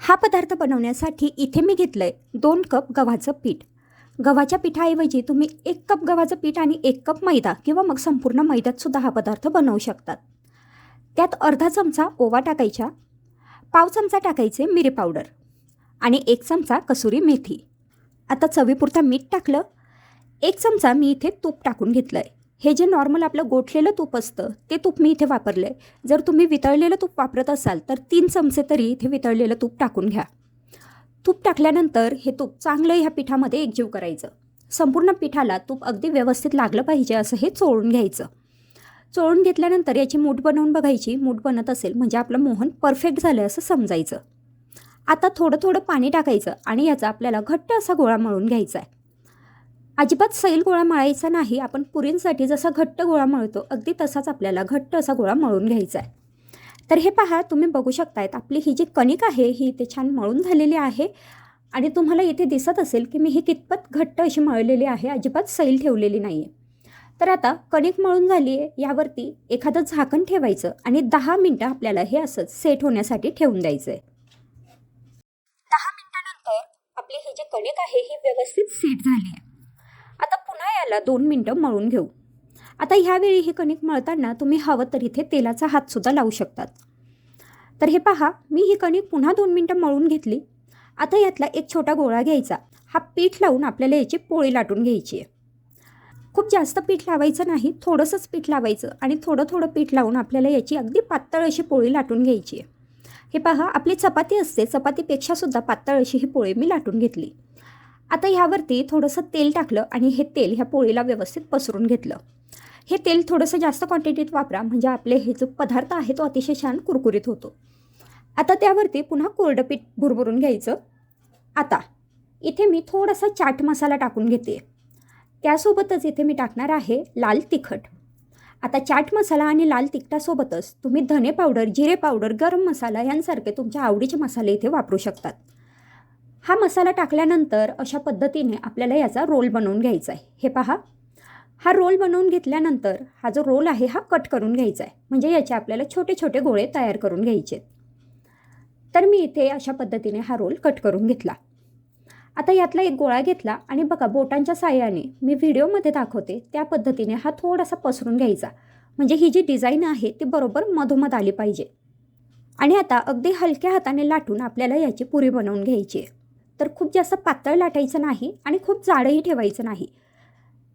हा पदार्थ बनवण्यासाठी इथे मी घेतलं आहे दोन कप गव्हाचं पीठ. गव्हाच्या पिठाऐवजी तुम्ही एक कप गव्हाचं पीठ आणि एक कप मैदा किंवा मग संपूर्ण मैद्यातसुद्धा हा पदार्थ बनवू शकतात. त्यात अर्धा चमचा ओवा टाकायचा पाव चमचा टाकायचे मिरी पावडर आणि एक चमचा कसुरी मेथी. आता चवीपुरता मीठ टाकलं एक चमचा मी इथे तूप टाकून घेतलं आहे हे जे नॉर्मल आपलं गोठलेलं तूप असतं ते तूप मी इथे वापरलं आहे जर तुम्ही वितळलेलं तूप वापरत असाल तर तीन चमचे तरी इथे वितळलेलं तूप टाकून घ्या. तूप टाकल्यानंतर हे तूप चांगलं ह्या पिठामध्ये एकजीव करायचं. संपूर्ण पिठाला तूप अगदी व्यवस्थित लागलं पाहिजे असं हे चोळून घ्यायचं. चोळून घेतल्यानंतर याची मूठ बनवून बघायची मूठ बनत असेल म्हणजे आपलं मोहन परफेक्ट झालं असं समजायचं. आता थोडं थोडं पाणी टाकायचं आणि याचा आपल्याला घट्ट असा गोळा मळून घ्यायचा आहे अजिबात सैल गोळा मळायचा नाही. आपण पुरींसाठी जसा घट्ट गोळा मळतो अगदी तसाच आपल्याला घट्ट असा गोळा मळून घ्यायचा आहे. तर हे पहा तुम्ही बघू शकतायत आपली ही जी कणिक आहे ही इथे छान मळून झालेली आहे. आणि तुम्हाला इथे दिसत असेल की मी ही कितपत घट्ट अशी मळलेली आहे अजिबात सैल ठेवलेली नाही आहे तर आता कणिक मळून झाली आहे यावरती एखादं झाकण ठेवायचं आणि दहा मिनटं आपल्याला हे असंच सेट होण्यासाठी ठेवून द्यायचं आहे दहा मिनटानंतर आपली ही जी कणिक आहे ही व्यवस्थित सेट झाली आहे. पुन्हा याला दोन मिनटं मळून घेऊ. आता ह्यावेळी ही कणिक मळताना तुम्ही हवं तर इथे तेलाचा हातसुद्धा लावू शकतात. तर हे पहा मी ही कणिक पुन्हा दोन मिनटं मळून घेतली. आता यातला एक छोटा गोळा घ्यायचा. हा पीठ लावून आपल्याला याची पोळी लाटून घ्यायची आहे. खूप जास्त पीठ लावायचं नाही थोडंसंच पीठ लावायचं आणि थोडं थोडं पीठ लावून आपल्याला याची अगदी पातळ अशी पोळी लाटून घ्यायची आहे. हे पहा आपली चपाती असते. चपातीपेक्षासुद्धा पातळ अशी ही पोळी मी लाटून घेतली. आता ह्यावरती थोडंसं तेल टाकलं आणि हे तेल ह्या पोळीला व्यवस्थित पसरून घेतलं. हे तेल थोडंसं जास्त क्वांटिटीत वापरा म्हणजे आपले हे जो पदार्थ आहे तो अतिशय छान कुरकुरीत होतो. आता त्यावरती पुन्हा कोरडं पीठ भुरभुरून घ्यायचं. आता इथे मी थोडासा चाट मसाला टाकून घेते. त्यासोबतच इथे मी टाकणार आहे लाल तिखट. आता चाट मसाला आणि लाल तिखटासोबतच तुम्ही धने पावडर जिरे पावडर गरम मसाला यांसारखे तुमच्या आवडीचे मसाले इथे वापरू शकतात. हा मसाला टाकल्यानंतर अशा पद्धतीने आपल्याला याचा रोल बनवून घ्यायचा आहे. हे पहा. हा रोल बनवून घेतल्यानंतर हा जो रोल आहे हा कट करून घ्यायचा आहे. म्हणजे याचे आपल्याला छोटे छोटे गोळे तयार करून घ्यायचे तर मी इथे अशा पद्धतीने हा रोल कट करून घेतला. आता यातला एक गोळा घेतला आणि बघा बोटांच्या साह्याने मी व्हिडिओमध्ये दाखवते त्या पद्धतीने हा थोडासा पसरून घ्यायचा. म्हणजे ही जी डिझाईन आहे ती बरोबर मधोमध आली पाहिजे. आणि आता अगदी हलक्या हाताने लाटून आपल्याला याची पुरी बनवून घ्यायची आहे. तर खूप जास्त पातळ लाटायचं नाही आणि खूप जाडही ठेवायचं नाही.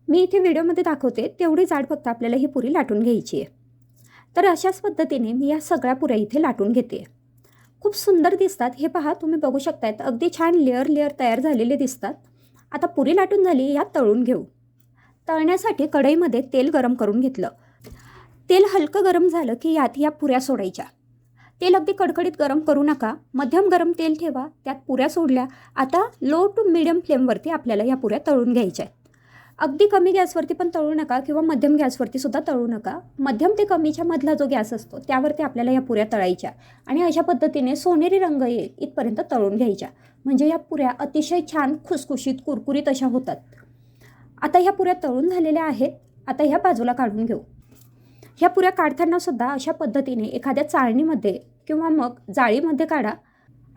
मी इथे व्हिडिओमध्ये दाखवते तेवढी जाड फक्त आपल्याला ही पुरी लाटून घ्यायची आहे. तर अशाच पद्धतीने मी या सगळ्या पुऱ्या इथे लाटून घेते. खूप सुंदर दिसतात. हे पहा तुम्ही बघू शकतायत. अगदी छान लेअर लेअर तयार झालेले दिसतात. आता पुरी लाटून झाली यात तळून घेऊ. तळण्यासाठी कढईमध्ये तेल गरम करून घेतलं. तेल हलकं गरम झालं की यात या पुऱ्या सोडायच्या. तेल अगदी कडकडीत गरम करू नका. मध्यम गरम तेल ठेवा त्यात पुऱ्या सोडल्या. आता लो टू मिडियम फ्लेमवरती आपल्याला या पुऱ्या तळून घ्यायच्या आहेत. अगदी कमी गॅसवरती पण तळू नका किंवा मध्यम गॅसवरती सुद्धा तळू नका. मध्यम ते कमीच्या मधला जो गॅस असतो त्यावरती आपल्याला या पुऱ्या तळायच्या आणि अशा पद्धतीने सोनेरी रंग येईल इथपर्यंत तळून घ्यायच्या म्हणजे या पुऱ्या अतिशय छान खुसखुशीत कुरकुरीत अशा होतात. आता ह्या पुऱ्या तळून झालेल्या आहेत. आता ह्या बाजूला काढून घेऊ. ह्या पुऱ्या काढताना सुद्धा अशा पद्धतीने एखाद्या चाळणीमध्ये किंवा मग जाळीमध्ये काढा.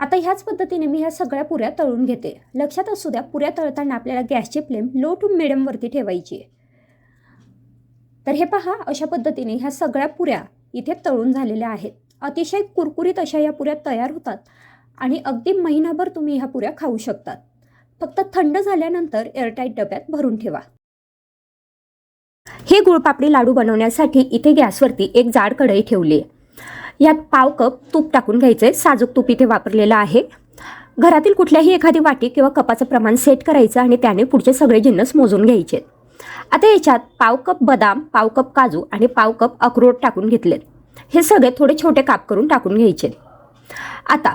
आता ह्याच पद्धतीने मी ह्या सगळ्या पुऱ्या तळून घेते. लक्षात असू द्या पुऱ्या तळताना आपल्याला गॅसची फ्लेम लो टू मिडियमवरती ठेवायची आहे. तर हे पहा अशा पद्धतीने ह्या सगळ्या पुऱ्या इथे तळून झालेल्या आहेत. अतिशय कुरकुरीत अशा या पुऱ्या तयार होतात आणि अगदी महिनाभर तुम्ही ह्या पुऱ्या खाऊ शकतात. फक्त थंड झाल्यानंतर एअरटाईट डब्यात भरून ठेवा. हे गुळपापडी लाडू बनवण्यासाठी इथे गॅसवरती एक जाड कढई ठेवली आहे. यात पाव कप तूप टाकून घ्यायचं. आहे साजूक तूप इथे वापरलेलं आहे. घरातील कुठल्याही एखादी वाटी किंवा कपाचं प्रमाण सेट करायचं आणि त्याने पुढचे सगळे जिन्नस मोजून घ्यायचे. आता याच्यात पाव कप बदाम पाव कप काजू आणि पाव कप अक्रोड टाकून घेतलेत हे सगळे थोडे छोटे काप करून टाकून घ्यायचे. आता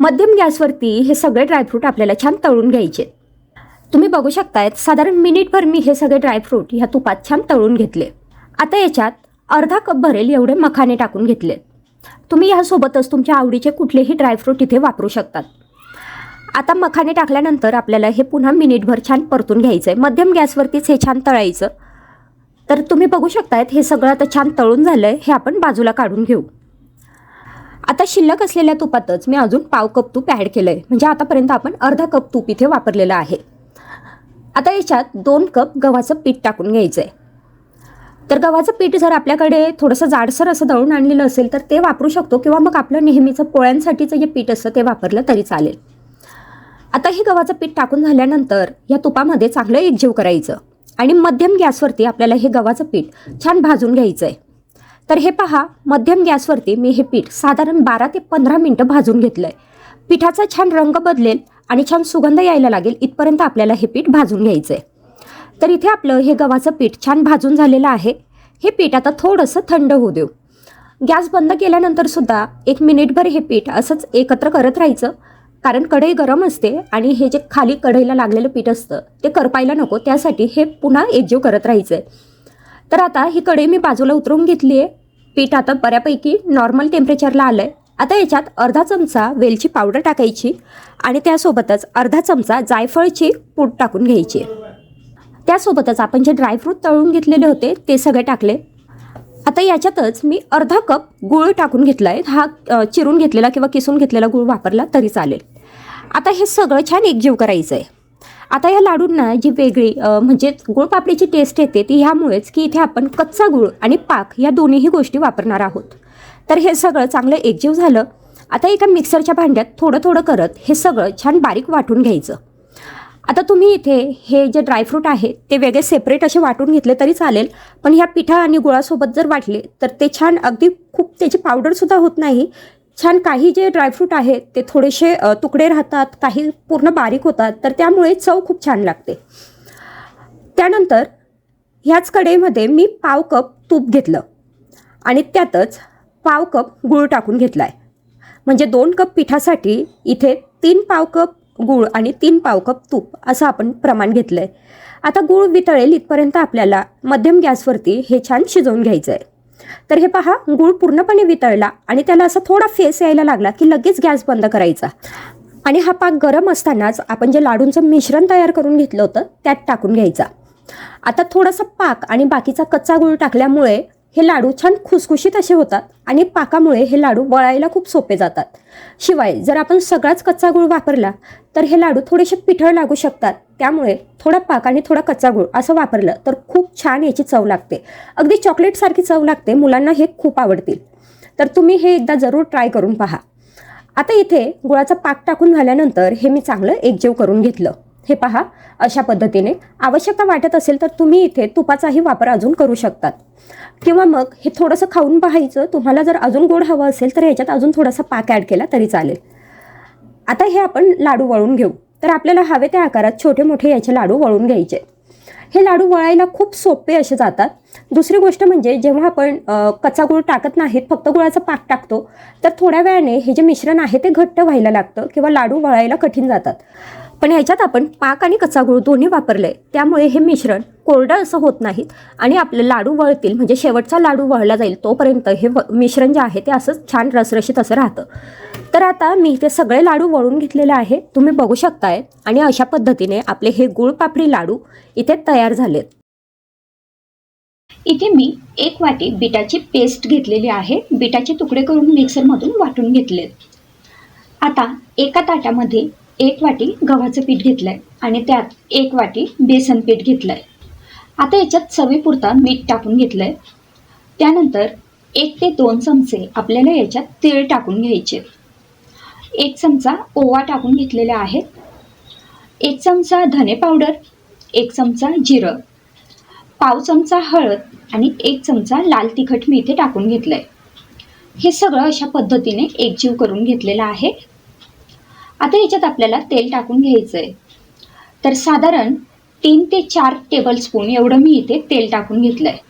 मध्यम गॅसवरती हे सगळे ड्रायफ्रूट आपल्याला छान तळून घ्यायचे. तुम्ही बघू शकतायत साधारण मिनिटभर मी हे सगळे ड्रायफ्रूट ह्या तुपात छान तळून घेतले. आता याच्यात अर्धा कप भरेल एवढे मखाने टाकून घेतलेत. तुम्ही ह्यासोबतच तुमच्या आवडीचे कुठलेही ड्रायफ्रूट इथे वापरू शकतात. आता मखाने टाकल्यानंतर आपल्याला हे पुन्हा मिनिटभर छान परतून घ्यायचं आहे मध्यम गॅसवरतीच हे छान तळायचं. तर तुम्ही बघू शकतायत हे सगळं आता छान तळून झालं आहे हे आपण बाजूला काढून घेऊ. आता शिल्लक असलेल्या तुपातच मी अजून पाव कप तूप ॲड केलं आहे म्हणजे आतापर्यंत आपण अर्धा कप तूप इथे वापरलेलं आहे. आता याच्यात दोन कप गव्हाचं पीठ टाकून घ्यायचं आहे तर गव्हाचं पीठ जर आपल्याकडे थोडंसं जाडसर असं दळून आणलेलं असेल तर ते वापरू शकतो किंवा मग आपलं नेहमीचं पोळ्यांसाठीचं जे पीठ असतं ते वापरलं तरी चालेल. आता हे गव्हाचं पीठ टाकून झाल्यानंतर या तुपामध्ये चांगलं एकजीव करायचं आणि मध्यम गॅसवरती आपल्याला हे गव्हाचं पीठ छान भाजून घ्यायचं आहे तर हे पहा मध्यम गॅसवरती मी हे पीठ साधारण बारा ते पंधरा मिनटं भाजून घेतलं आहे पिठाचा छान रंग बदलेल आणि छान सुगंध यायला लागेल इथपर्यंत आपल्याला हे पीठ भाजून घ्यायचं आहे तर इथे आपलं हे गव्हाचं पीठ छान भाजून झालेलं आहे. हे पीठ आता थोडंसं थंड होऊ देऊ. गॅस बंद केल्यानंतर सुद्धा एक मिनिटभर हे पीठ असंच एकत्र करत राहायचं. कारण कढई गरम असते आणि हे जे खाली कढईला लागलेलं पीठ असतं ते करपायला नको त्यासाठी हे पुन्हा एकजीव करत राहायचं आहे तर आता ही कढई मी बाजूला उतरवून घेतली आहे. पीठ आता बऱ्यापैकी नॉर्मल टेम्परेचरला आलं आहे आता याच्यात अर्धा चमचा वेलची पावडर टाकायची आणि त्यासोबतच अर्धा चमचा जायफळची पूड टाकून घ्यायची त्यासोबतच आपण जे ड्रायफ्रूट तळून घेतलेले होते ते सगळे टाकले. आता याच्यातच मी अर्धा कप गूळ टाकून घेतला आहे हा चिरून घेतलेला किंवा किसून घेतलेला गूळ वापरला तरी चालेल. आता हे सगळं छान एकजीव करायचं आहे आता या लाडूंना जी वेगळी अ, म्हणजे गुळपापडीची टेस्ट येते ती ह्यामुळेच की इथे आपण कच्चा गूळ आणि पाक या दोन्हीही गोष्टी वापरणार आहोत. तर हे सगळं चांगलं एकजीव झालं. आता एका मिक्सरच्या भांड्यात थोडं थोडं करत हे सगळं छान बारीक वाटून घ्यायचं. आता तुम्ही इथे हे जे ड्रायफ्रूट आहे ते वेगळे सेपरेट असे वाटून घेतले तरी चालेल. पण ह्या पिठा आणि गुळासोबत जर वाटले तर ते छान अगदी खूप त्याची पावडरसुद्धा होत नाही. छान काही जे ड्रायफ्रूट आहेत ते थोडेसे तुकडे राहतात काही पूर्ण बारीक होतात तर त्यामुळे चव खूप छान लागते. त्यानंतर ह्याच कडेमध्ये मी पाव कप तूप घेतलं आणि त्यातच पाव कप गूळ टाकून घेतला आहे म्हणजे दोन कप पिठासाठी इथे तीन पाव कप गूळ आणि तीन पाव कप तूप असं आपण प्रमाण घेतलं आहे आता गूळ वितळेल इथपर्यंत आपल्याला मध्यम गॅसवरती हे छान शिजवून घ्यायचं आहे तर हे पहा गूळ पूर्णपणे वितळला आणि त्याला असा थोडा फेस यायला लागला की लगेच गॅस बंद करायचा. आणि हा पाक गरम असतानाच आपण जे लाडूंचं मिश्रण तयार करून घेतलं होतं त्यात टाकून घ्यायचा. आता थोडासा पाक आणि बाकीचा कच्चा गूळ टाकल्यामुळे हे लाडू छान खुसखुशीत असे होतात आणि पाकामुळे हे लाडू वळायला खूप सोपे जातात. शिवाय जर आपण सगळाच कच्चा गुळ वापरला तर हे लाडू थोडेसे पिठळ लागू शकतात. त्यामुळे थोडा पाक आणि थोडा कच्चा गुळ असं वापरलं तर खूप छान याची चव लागते. अगदी चॉकलेटसारखी चव लागते मुलांना हे खूप आवडतील. तर तुम्ही हे एकदा जरूर ट्राय करून पहा. आता इथे गुळाचा पाक टाकून झाल्यानंतर हे मी चांगलं एकजीव करून घेतलं. हे पहा अशा पद्धतीने आवश्यकता वाटत असेल तर तुम्ही इथे तुपाचाही वापर अजून करू शकतात. किंवा मग हे थोडंसं खाऊन पाहायचं तुम्हाला जर अजून गोड हवं असेल तर ह्याच्यात अजून थोडासा पाक ॲड केला तरी चालेल. आता हे आपण लाडू वळून घेऊ. तर आपल्याला हवे त्या आकारात छोटे मोठे याचे लाडू वळून घ्यायचे. हे लाडू वळायला खूप सोपे असे जातात. दुसरी गोष्ट म्हणजे जेव्हा आपण कच्चा गुळ टाकत नाहीत फक्त गुळाचा पाक टाकतो तर थोड्या वेळाने हे जे मिश्रण आहे ते घट्ट व्हायला लागतं किंवा लाडू वळायला कठीण जातात. पण ह्याच्यात आपण पाक आणि कच्चा गुळ दोन्ही वापरले त्यामुळे हे मिश्रण कोरडं असं होत नाहीत आणि आपले लाडू वळतील म्हणजे शेवटचा लाडू वळला जाईल तोपर्यंत हे व मिश्रण जे आहे ते असंच छान रसरशीत असं राहतं. तर आता मी ते सगळे लाडू वळून घेतलेले आहे. तुम्ही बघू शकताय आणि अशा पद्धतीने आपले हे गुळपापडी लाडू इथे तयार झालेत. इथे मी एक वाटी बिटाची पेस्ट घेतलेली आहे. बिटाचे तुकडे करून मिक्सरमधून वाटून घेतलेत. आता एका ताटामध्ये एक वाटी गव्हाचं पीठ घेतलंय आणि त्यात एक वाटी बेसन पीठ घेतलंय. आता याच्यात चवीपुरता मीठ टाकून घेतलंय. त्यानंतर एक ते दोन चमचे आपल्याला याच्यात तीळ टाकून घ्यायचे. एक चमचा ओवा टाकून घेतलेला आहे. एक चमचा धने पावडर एक चमचा जिरं पाव चमचा हळद आणि एक चमचा लाल तिखट मी इथे टाकून घेतलंय. हे सगळं अशा पद्धतीने एकजीव करून घेतलेलं आहे. आता याच्यात आपल्याला तेल टाकून घ्यायचं आहे तर साधारण तीन ते चार टेबलस्पून एवढं मी इथे तेल टाकून घेतलं आहे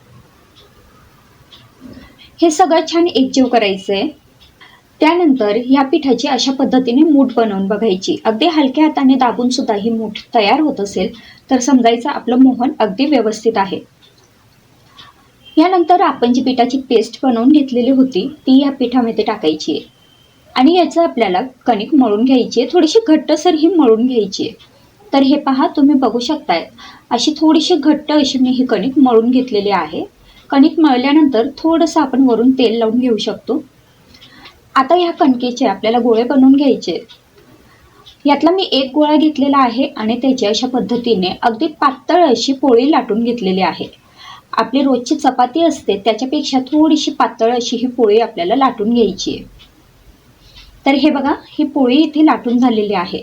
हे सगळं छान एकजीव करायचं आहे त्यानंतर या पिठाची अशा पद्धतीने मूठ बनवून बघायची. अगदी हलक्या हाताने दाबून सुद्धा ही मूठ तयार होत असेल तर समजायचं आपलं मोहन अगदी व्यवस्थित आहे. यानंतर आपण जी पिठाची पेस्ट बनवून घेतलेली होती ती या पिठामध्ये टाकायची आहे. आणि याचं आपल्याला कणिक मळून घ्यायची आहे. थोडीशी घट्टसर ही मळून घ्यायची आहे. तर हे पहा तुम्ही बघू शकताय. अशी थोडीशी घट्ट अशी मी ही कणिक मळून घेतलेली आहे. कणिक मळल्यानंतर थोडंसं आपण वरून तेल लावून घेऊ शकतो. आता ह्या कणकेचे आपल्याला गोळे बनवून घ्यायचे यातला मी एक गोळा घेतलेला आहे आणि त्याची अशा पद्धतीने अगदी पातळ अशी पोळी लाटून घेतलेली आहे. आपली रोजची चपाती असते त्याच्यापेक्षा थोडीशी पातळ अशी ही पोळी आपल्याला लाटून घ्यायची आहे. तर हे बघा ही पोळी इथे लाटून झालेली आहे.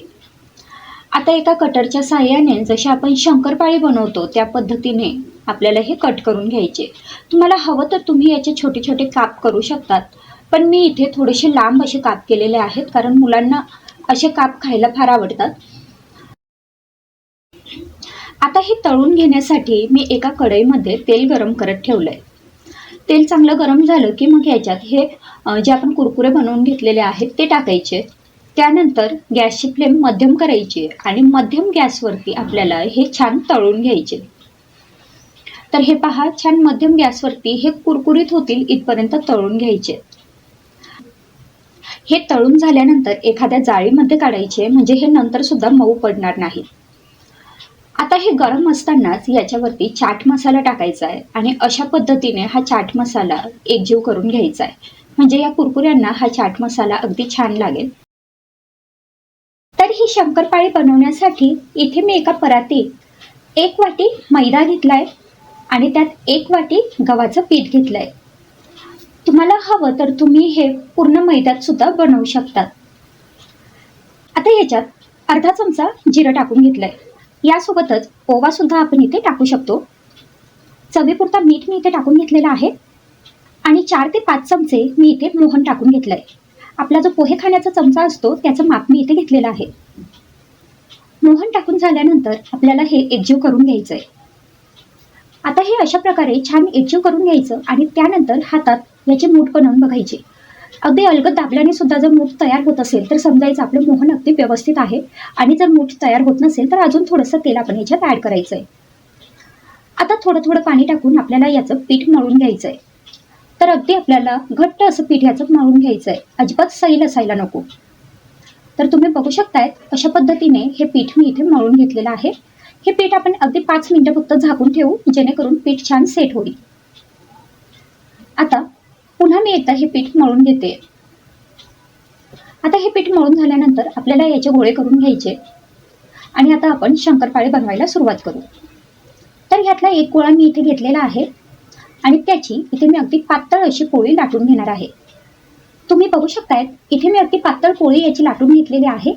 आता एका कटरच्या साह्याने जशी आपण शंकरपाळी बनवतो त्या पद्धतीने आपल्याला हे कट करून घ्यायचे. तुम्हाला हवं तर तुम्ही याचे छोटे छोटे काप करू शकतात पण मी इथे थोडेसे लांब असे काप केलेले आहेत कारण मुलांना असे काप खायला फार आवडतात. आता हे तळून घेण्यासाठी मी एका कढईमध्ये तेल गरम करत ठेवलंय. तेल चांगलं गरम झालं की मग याच्यात हे जे आपण कुरकुरे बनवून घेतलेले आहेत ते टाकायचे. त्यानंतर गॅसची फ्लेम मध्यम करायची आणि मध्यम गॅसवरती आपल्याला हे छान तळून घ्यायचे. तर हे पहा छान मध्यम गॅसवरती हे कुरकुरीत होतील इथपर्यंत तळून घ्यायचे. हे तळून झाल्यानंतर एखाद्या जाळीमध्ये काढायचे म्हणजे हे नंतर सुद्धा मऊ पडणार नाही. आता हे गरम असतानाच याच्यावरती चाट मसाला टाकायचा आहे आणि अशा पद्धतीने हा चाट मसाला एकजीव करून घ्यायचा आहे. म्हणजे या कुरकुऱ्यांना हा चाट मसाला अगदी छान लागेल. तर ही शंकरपाळी बनवण्यासाठी इथे मी एका परातीत एक वाटी मैदा घेतलाय आणि त्यात एक वाटी गव्हाचं पीठ घेतलंय. तुम्हाला हवं तर तुम्ही हे पूर्ण मैद्यात सुद्धा बनवू शकतात आता याच्यात अर्धा चमचा जिरं टाकून घेतलंय. यासोबतच ओवा सुद्धा आपण इथे टाकू शकतो. चवीपुरता मीठ मी इथे टाकून घेतलेला आहे. आणि चार ते पाच चमचे मी इथे मोहन टाकून घेतलंय. आपला जो पोहे खाण्याचा चमचा असतो त्याचं माप मी इथे घेतलेलं आहे. मोहन टाकून झाल्यानंतर आपल्याला हे एकजीव करून घ्यायचंय. आता हे अशा प्रकारे छान एकजीव करून घ्यायचं आणि त्यानंतर हातात याचे मूठ बनवून बघायचे. अगदी अलगद दाबल्याने सुद्धा जर मूठ तयार होत असेल तर समजायचं आपलं मोहन अगदी व्यवस्थित आहे. आणि जर मूठ तयार होत नसेल तर अजून थोडंसं तेल आपण याच्यात ॲड करायचं आहे आता थोडं थोडं पाणी टाकून आपल्याला याचं पीठ मळून घ्यायचं आहे तर अगदी आपल्याला घट्ट असं पीठ याचं मळून घ्यायचं आहे अजिबात सैल असायला नको. तर तुम्ही बघू शकताय अशा पद्धतीने हे पीठ मी इथे मळून घेतलेलं आहे. हे पीठ आपण अगदी पाच मिनिटं फक्त झाकून ठेवू जेणेकरून पीठ छान सेट होईल. आता पुन्हा मी एकदा हे पीठ मळून घेते. आता हे पीठ मळून झाल्यानंतर आपल्याला याचे गोळे करून घ्यायचे. आणि आता आपण शंकरपाळे बनवायला सुरुवात करू. तर ह्यातला एक गोळा मी इथे घेतलेला आहे. आणि त्याची इथे मी अगदी पातळ अशी पोळी लाटून घेणार आहे. तुम्ही बघू शकताय इथे मी अगदी पातळ पोळी याची लाटून घेतलेली आहे.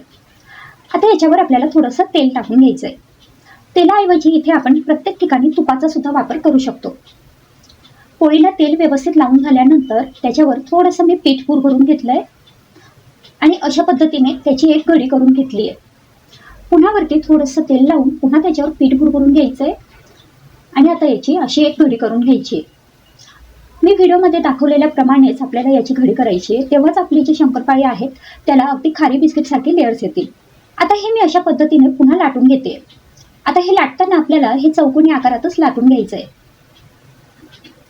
आता याच्यावर आपल्याला थोडंसं तेल टाकून घ्यायचं आहे तेलाऐवजी इथे आपण प्रत्येक ठिकाणी तुपाचा सुद्धा वापर करू शकतो. पोळीला तेल व्यवस्थित लावून झाल्यानंतर त्याच्यावर थोडंसं मी पीठ करून घेतलं आहे आणि अशा पद्धतीने त्याची एक घडी करून घेतली आहे पुन्हा वरती थोडंसं तेल लावून पुन्हा त्याच्यावर पीठ करून घ्यायचं आहे आणि आता याची अशी एक घडी करून घ्यायची. आहे मी व्हिडिओमध्ये दाखवलेल्याप्रमाणेच आपल्याला याची घडी करायची आहे. तेव्हाच आपली जी शंकरपाळी आहेत त्याला अगदी खारी बिस्किटसारखी लेअर्स येतील. आता हे मी अशा पद्धतीने पुन्हा लाटून घेते. आता हे लाटताना आपल्याला हे चौकोनी आकारातच लाटून घ्यायचं आहे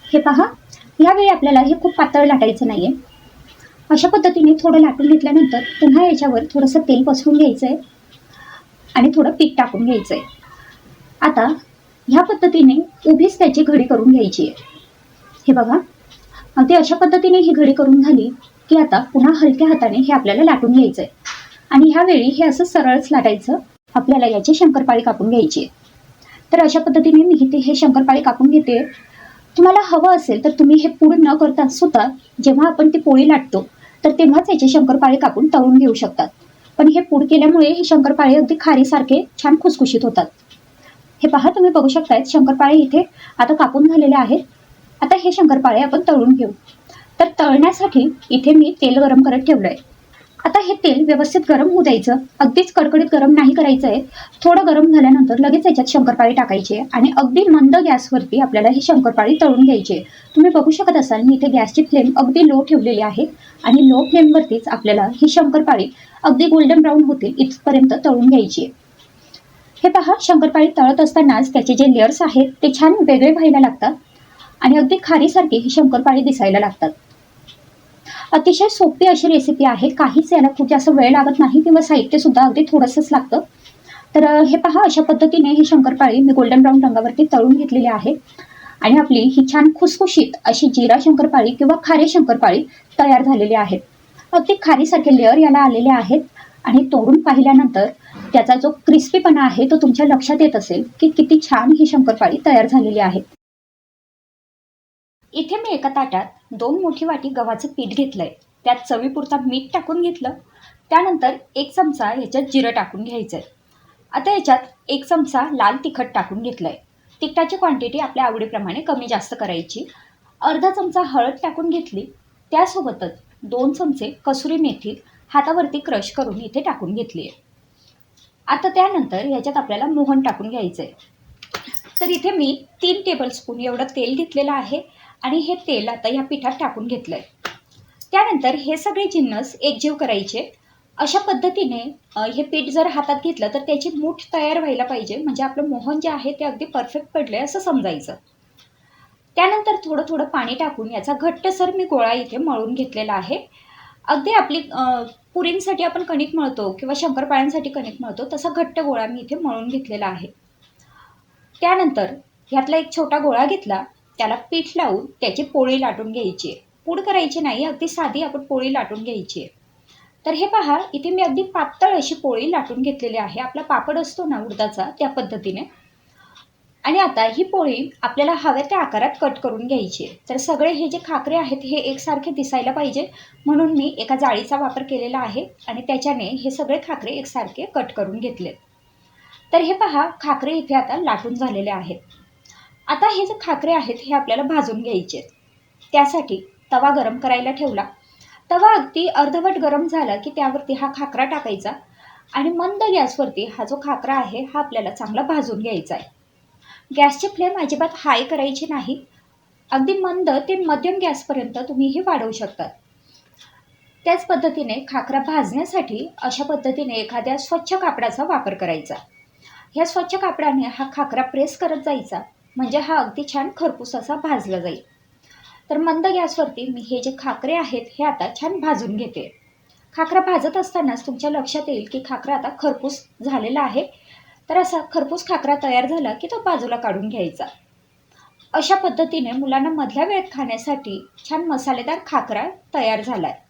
हे पहा यावेळी आपल्याला हे खूप पातळ लाटायचं नाही आहे अशा पद्धतीने थोडं लाटून घेतल्यानंतर पुन्हा याच्यावर थोडंसं तेल पसरून घ्यायचं आहे आणि थोडं पीठ टाकून घ्यायचं आहे आता ह्या पद्धतीने उभीच त्याची घडी करून घ्यायची आहे. हे बघा अगदी अशा पद्धतीने ही घडी करून झाली की आता पुन्हा हलक्या हाताने हे आपल्याला लाटून घ्यायचं आहे आणि ह्यावेळी हे असं सरळच लाटायचं आपल्याला याची शंकरपाळी कापून घ्यायची आहे. तर अशा पद्धतीने मी इथे हे शंकरपाळी कापून घेते. तुम्हाला हवं असेल तर तुम्ही हे पूड न करता सुद्धा जेव्हा आपण ती पोळी लाटतो तर तेव्हाच याचे शंकरपाळे कापून तळून घेऊ शकतात. पण हे पूड केल्यामुळे हे शंकरपाळे अगदी खारीसारखे छान खुसखुशीत होतात. हे पहा तुम्ही बघू शकतायत शंकरपाळे इथे आता कापून झालेले आहेत. आता हे शंकरपाळे आपण तळून घेऊ. तर तळण्यासाठी इथे मी तेल गरम करत ठेवलं आहे आता हे तेल व्यवस्थित गरम होऊ द्यायचं. अगदीच कडकडीत गरम नाही करायचं आहे थोडं गरम झाल्यानंतर लगेच याच्यात शंकरपाळी टाकायची आणि अगदी मंद गॅसवरती आपल्याला ही शंकरपाळी तळून घ्यायची तुम्ही बघू शकत असाल मी इथे गॅसची फ्लेम अगदी लो ठेवलेली आहे आणि लो फ्लेमवरतीच आपल्याला ही शंकरपाळी अगदी गोल्डन ब्राऊन होतील इथपर्यंत तळून घ्यायची आहे. हे पहा शंकरपाळी तळत असतानाच त्याचे जे लेअर्स आहेत ते छान वेगळे व्हायला लागतात आणि अगदी खारीसारखी ही शंकरपाळी दिसायला लागतात. अतिशय सोपी अशी रेसिपी आहे. काहीच याला खूप जास्त वेळ लागत नाही किंवा साहित्यसुद्धा अगदी थोडंसंच लागतं. तर हे पहा अशा पद्धतीने ही शंकरपाळी मी गोल्डन ब्राऊन रंगावरती तळून घेतलेली आहे. आणि आपली ही छान खुसखुशीत अशी जिरा शंकरपाळी किंवा खारे शंकरपाळी तयार झालेली आहे अगदी खारीसारखे लेअर याला आलेले आहेत. आणि तोडून पाहिल्यानंतर त्याचा जो क्रिस्पीपणा आहे तो तुमच्या लक्षात येत असेल की किती छान ही शंकरपाळी तयार झालेली आहे. इथे मी एका ताटात दोन मोठी वाटी गव्हाचं पीठ घेतलंय. त्यात चवीपुरता मीठ टाकून घेतलं. त्यानंतर एक चमचा ह्याच्यात जिरं टाकून घ्यायचंय. आता याच्यात एक चमचा लाल तिखट टाकून घेतलंय. तिखटाची क्वांटिटी आपल्या आवडीप्रमाणे कमी जास्त करायची. अर्धा चमचा हळद टाकून घेतली. त्यासोबतच दोन चमचे कसुरी मेथी हातावरती क्रश करून इथे टाकून घेतली आहे. आता त्यानंतर ह्याच्यात आपल्याला मोहन टाकून घ्यायचं आहे तर इथे मी तीन टेबलस्पून एवढं तेल घेतलेलं आहे. आणि हे तेल आता या पिठात टाकून घेतलं आहे त्यानंतर हे सगळे जिन्नस एकजीव करायचे. अशा पद्धतीने हे पीठ जर हातात घेतलं तर त्याची मूठ तयार व्हायला पाहिजे. म्हणजे आपलं मोहन जे आहे ते अगदी परफेक्ट पडलं आहे असं समजायचं. त्यानंतर थोडं थोडं पाणी टाकून याचा घट्टसर मी गोळा इथे मळून घेतलेला आहे. अगदी आपली पुरींसाठी आपण कणिक मळतो किंवा शंकरपाळ्यांसाठी कणिक मळतो तसा घट्ट गोळा मी इथे मळून घेतलेला आहे. त्यानंतर ह्यातला एक छोटा गोळा घेतला. त्याला पीठ लावून त्याची पोळी लाटून घ्यायची. आहे पूड करायची नाही अगदी साधी आपण पोळी लाटून घ्यायची. आहे तर हे पहा इथे मी अगदी पातळ अशी पोळी लाटून घेतलेली आहे. आपला पापड असतो ना उडदाचा त्या पद्धतीने. आणि आता ही पोळी आपल्याला हव्या त्या आकारात कट करून घ्यायची. आहे तर सगळे हे जे खाकरे आहेत हे एकसारखे दिसायला पाहिजे. म्हणून मी एका जाळीचा वापर केलेला आहे आणि त्याच्याने हे सगळे खाकरे एकसारखे कट करून घेतले. तर हे पहा खाकरे इथे आता लाटून झालेले आहेत. आता हे जे खाकरे आहेत हे आपल्याला भाजून घ्यायचे आहेत. त्यासाठी तवा गरम करायला ठेवला. तवा अगदी अर्धवट गरम झाला की त्यावरती हा खाकरा टाकायचा आणि मंद गॅसवरती हा जो खाकरा आहे हा आपल्याला चांगला भाजून घ्यायचा आहे. गॅसची फ्लेम अजिबात हाय करायची नाही. अगदी मंद ते मध्यम गॅसपर्यंत तुम्ही हे वाढवू शकतात. त्याच पद्धतीने खाकरा भाजण्यासाठी अशा पद्धतीने एखाद्या स्वच्छ कापडाचा वापर करायचा. ह्या स्वच्छ कापडाने हा खाकरा प्रेस करत जायचा. म्हणजे हा अगदी छान खरपूस असा भाजला जाईल. तर मंद गॅसवरती मी हे जे खाकरे आहेत हे आता छान भाजून घेते. खाकरा भाजत असतानाच तुमच्या लक्षात येईल की खाकरा आता खरपूस झालेला आहे. तर असा खरपूस खाकरा तयार झाला की तो बाजूला काढून घ्यायचा. अशा पद्धतीने मुलांना मधल्या वेळेत खाण्यासाठी छान मसालेदार खाकरा तयार झाला आहे